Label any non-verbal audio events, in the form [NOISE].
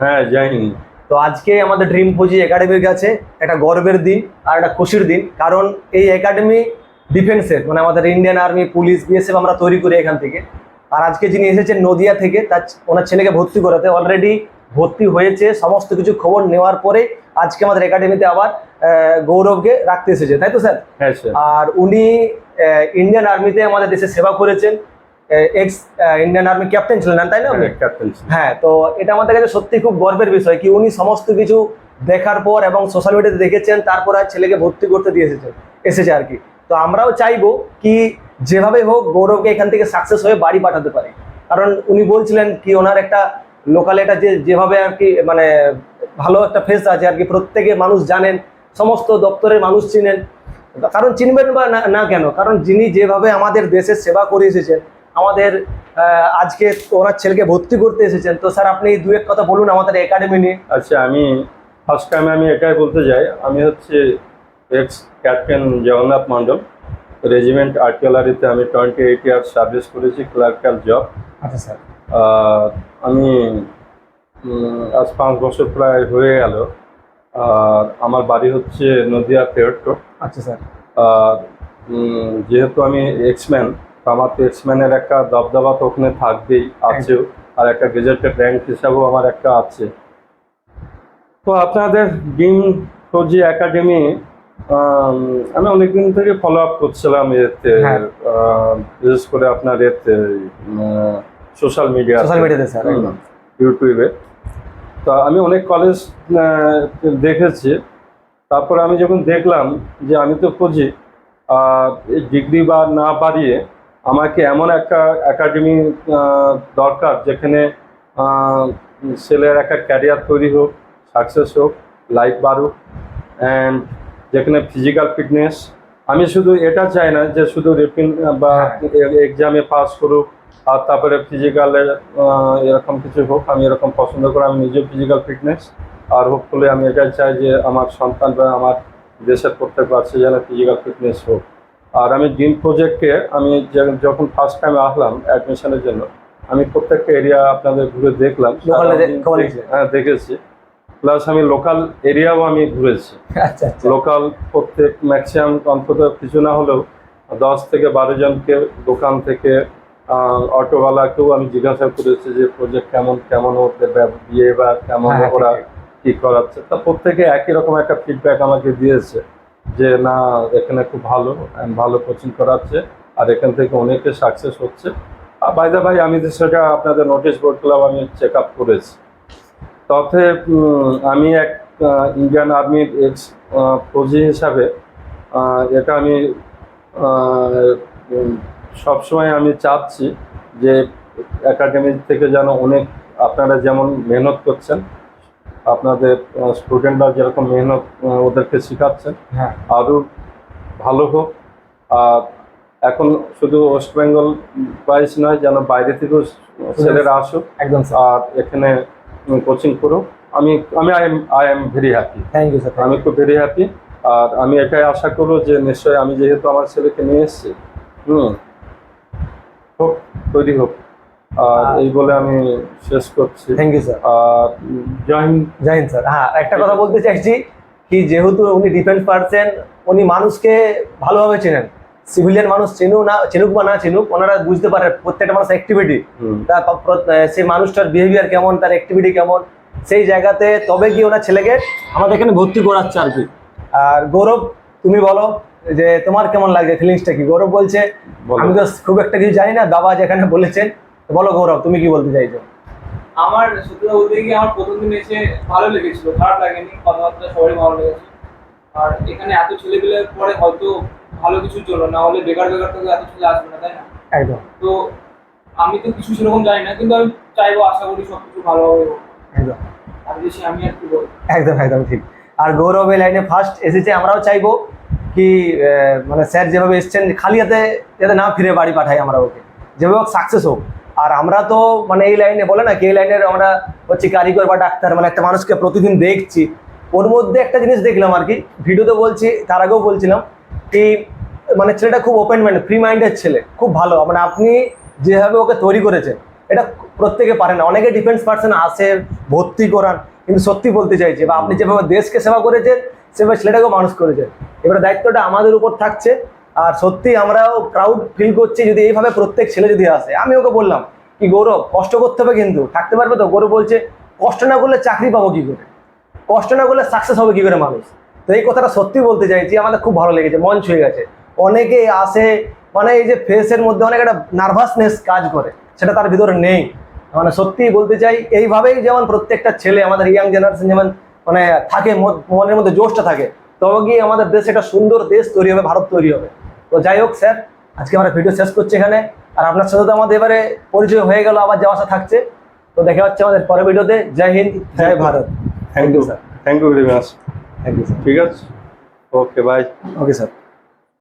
হ্যাঁ হিন্দ তো আজকে আমাদের ড্রিম পুঁজি একাডেমির কাছে একটা গর্বের দিন আর একটা খুশির দিন। কারণ এই একাডেমি ডিফেন্সের মানে আমাদের ইন্ডিয়ান আর্মি পুলিশ বিএসএফ আমরা তৈরি করি এখান থেকে। আর আজকে যিনি এসেছেন নদিয়া থেকে তার ওনার ছেলেকে ভর্তি করাতে অলরেডি ভর্তি হয়েছে সমস্ত কিছু খবর নেওয়ার পরে আজকে আমাদের একাডেমিতে আবার গৌরবকে রাখতে এসেছে তাই তো স্যার? হ্যাঁ স্যার। আর উনি ইন্ডিয়ান আর্মিতে আমাদের দেশে সেবা করেছেন। এক্স ইন্ডিয়ান আর্মি ক্যাপ্টেন ছিলেন তাই না? ক্যাপ্টেন হ্যাঁ তো এটা আমাদের কাছে সত্যি খুব গর্বের বিষয় কি উনি সমস্ত কিছু দেখার পর এবং সোশ্যাল মিডিয়াতে দেখেছেন তারপর আর ছেলেকে ভর্তি করতে দিয়ে এসেছেন এসেছে আর কি। তো আমরাও চাইব কি যেভাবে হোক গৌরবকে এখান থেকে সাকসেস হয়ে বাড়ি পাঠাতে পারি। কারণ উনি বলছিলেন কি ওনার একটা লোকাল এটা যে যেভাবে আর কি মানে ভালো একটা ফেস আছে আর কি প্রত্যেকে মানুষ জানেন সমস্ত দপ্তরের মানুষ চিনেন। কারণ চিনবেন বা না- না কেন? কারণ যিনি যেভাবে আমাদের দেশের সেবা করে এসেছেন আমাদের আজকে ওনার ছেলেকে ভর্তি করতে এসেছেন। তো স্যার আপনি দু এক কথা বলুন আমাদের একাডেমি নিয়ে। আচ্ছা আমি ফার্স্ট টাইম আমি এটাই বলতে যাই আমি হচ্ছে ex captain Jagannath Mondal. Regiment আর্টিলারিতে আমি টোয়েন্টি এইট ইয়ার সার্ভিস করেছি ক্লার্কাল জব আচ্ছা স্যার। আমি আজ পাঁচ বছর প্রায় হয়ে গেল। আর আমার বাড়ি হচ্ছে নদিয়া তেরটো আচ্ছা স্যার। আর যেহেতু আমি এক্সম্যান আমার তো একটা দবদবা তো ওখানে থাকবেই আছেও আর একটা গেজেটেড র্যাঙ্ক হিসাবেও আমার একটা আছে। তো আপনাদের ডিম ফৌজি একাডেমি আমি অনেকদিন থেকে ফলো আপ করছিলাম এতে হ্যাঁ। বিশেষ করে আপনার এতে সোশ্যাল মিডিয়া সোশ্যাল মিডিয়াতে স্যার ইউটিউবে তো আমি অনেক কলেজ দেখেছি। তারপর আমি যখন দেখলাম যে আমি তো খুঁজি এই ডিগ্রি বা না বাড়িয়ে আমাকে এমন একটা একাডেমি দরকার যেখানে ছেলের একটা ক্যারিয়ার তৈরি হোক সাকসেস হোক লাইফ বাড়ুক অ্যান্ড যেখানে ফিজিক্যাল ফিটনেস আমি শুধু এটা চাই না যে শুধু রিপিন বা এক্সামে পাস করুক আর তারপরে ফিজিক্যালে এরকম কিছু হোক আমি এরকম পছন্দ করি আমি নিজেও ফিজিক্যাল ফিটনেস আর হোপফুলি আমি এটাই চাই যে আমার সন্তান বা আমার দেশের প্রত্যেক বাচ্চা যেন ফিজিক্যাল ফিটনেস হোক। আর আমি ড্রিম প্রজেক্টকে আমি যখন ফার্স্ট টাইম আসলাম অ্যাডমিশনের জন্য আমি প্রত্যেকটা এরিয়া আপনাদের ঘুরে দেখলাম। হ্যাঁ দেখেছি। প্লাস আমি লোকাল এরিয়াও আমি ঘুরেছি। [LAUGHS] আচ্ছা আচ্ছা। লোকাল প্রত্যেক ম্যাক্সিমাম অন্তত কিছু না হলেও দশ থেকে বারো জনকে দোকান থেকে অটোওয়ালাকেও আমি জিজ্ঞাসা করেছি যে প্রজেক্ট কেমন কেমন ওদের বিয়ে বা কেমন হ্যাঁ, ওরা কি করাচ্ছে। তা প্রত্যেকে একই রকম একটা ফিডব্যাক আমাকে দিয়েছে। যে না, এখানে খুব ভালো ভালো কোচিং করাচ্ছে, আর এখান থেকে অনেকে সাকসেস হচ্ছে। আর বাইদা ভাই আমি সেটা আপনাদের নোটিশ বোর্ড ক্লাব আমি চেক আপ করেছি। তথে আমি এক ইন্ডিয়ান আর্মির এক্স ফৌজি হিসাবে এটা আমি সবসময় আমি চাচ্ছি যে একাডেমি থেকে যেন অনেক আপনারা যেমন মেহনত করছেন আপনাদের স্টুডেন্টরা যেরকম মেহনত ওদেরকে শেখাচ্ছেন হ্যাঁ। আরও ভালো হোক। আর এখন শুধু ওয়েস্ট বেঙ্গল প্রাইস নয় যেন বাইরে থেকেও ছেলেরা আসুক। একদম আর এখানে কোচিং করুক। আমি আমি I am I am very happy thank you sir আমি খুব ভেরি হ্যাপি আর আমি এটাই আশা করব যে নিশ্চয়ই আমি যেহেতু আমার ছেলেকে নিয়ে এসেছি হুম হোক তৈরি হোক। আর এই বলে আমি শেষ করছি। থ্যাংক ইউ স্যার আর জয় জয় স্যার হ্যাঁ একটা কথা বলতে চাইছি কি যেহেতু উনি ডিফেন্স পার্সন উনি মানুষকে ভালোভাবে চেনেন। সিভিলিয়ান মানুষ চেনুক না চেনুক বা না চেনুক ওনারা বুঝতে পারে প্রত্যেকটা মানুষ অ্যাক্টিভিটি তার সেই মানুষটার বিহেভিয়ার কেমন তার অ্যাক্টিভিটি কেমন সেই জায়গাতে তবে গিয়ে ওনার ছেলেকে আমাদের এখানে ভর্তি করাচ্ছে আর কি। আর গৌরব তুমি বলো যে তোমার কেমন লাগছে ফিলিংসটা কি? গৌরব বলছে বলো। আমি তো খুব একটা কিছু জানি না বাবা যেখানে বলেছেন বলো গৌরব তুমি কি বলতে চাইছো? আমার সত্যি বলতে গিয়ে আমার প্রথম দিন এসে ভালো লেগেছিল খারাপ লাগেনি কথাবার্তা সবারই ভালো লেগেছে। আর এখানে এত ছেলেপেলে পরে হয়তো ভালো কিছু চলো না হলে বেকার বেকার থেকে এত ছেলে আসবে না তাই না? একদম। তো আমি তো কিছু সেরকম জানি না কিন্তু আমি চাইব আশা করি সব কিছু ভালো হোক একদম। আর বেশি আমি আর কি বলব? একদম একদম ঠিক। আর গৌরব এই লাইনে ফার্স্ট এসেছে আমরাও চাইব কি মানে স্যার যেভাবে এসছেন খালি হাতে যাতে না ফিরে বাড়ি পাঠাই আমরা ওকে। যেভাবে হোক সাকসেস হোক। আর আমরা তো মানে এই লাইনে বলে না কি, এই লাইনের আমরা হচ্ছে কারিগর বা ডাক্তার মানে একটা মানুষকে প্রতিদিন দেখছি। ওর মধ্যে একটা জিনিস দেখলাম আর কি, ভিডিওতে বলছি, তার আগেও বলছিলাম কি মানে ছেলেটা খুব ওপেন মাইন্ড ফ্রি মাইন্ডের ছেলে, খুব ভালো। মানে আপনি যেভাবে ওকে তৈরি করেছেন, এটা প্রত্যেকে পারে না। অনেকে ডিফেন্স পার্সন আসে, ভর্তি করান, কিন্তু সত্যি বলতে চাইছে, বা আপনি যেভাবে দেশকে সেবা করেছেন, সেভাবে ছেলেটাকেও মানুষ করেছেন। এবার দায়িত্বটা আমাদের উপর থাকছে। আর সত্যি আমরাও প্রাউড ফিল করছি যদি এইভাবে প্রত্যেক ছেলে যদি আসে। আমি ওকে বললাম, কি গৌরব, কষ্ট করতে হবে কিন্তু। থাকতে পারবে তো? গৌরব বলছে, কষ্ট না করলে চাকরি পাবো কি করে? কষ্ট না করলে সাকসেস হবে কি করে মানুষ? তো এই কথাটা সত্যি বলতে চাইছি, আমাদের খুব ভালো লেগেছে মন ছুঁয়ে গেছে। অনেকে আসে মানে এই যে ফেসের মধ্যে অনেক একটা নার্ভাসনেস কাজ করে, সেটা তার ভিতরে নেই। মানে সত্যি বলতে চাই, এইভাবেই যেমন প্রত্যেকটা ছেলে আমাদের ইয়াং জেনারেশন যেমন মানে থাকে মনের মধ্যে জোশটা থাকে তবে গিয়ে আমাদের দেশ একটা সুন্দর দেশ তৈরি হবে, ভারত তৈরি হবে। তো যাই হোক স্যার আজকে আমরা ভিডিও শেষ করছি এখানে। আর আপনার সাথে তো আমাদের এবারে পরিচয় হয়ে গেল আবার যাওয়া আসা থাকছে। তো দেখা হচ্ছে আমাদের পরের ভিডিওতে জয় হিন্দ জয় Bharat. Thank you sir thank you very much thank you sir ঠিক আছে ওকে বাই ওকে স্যার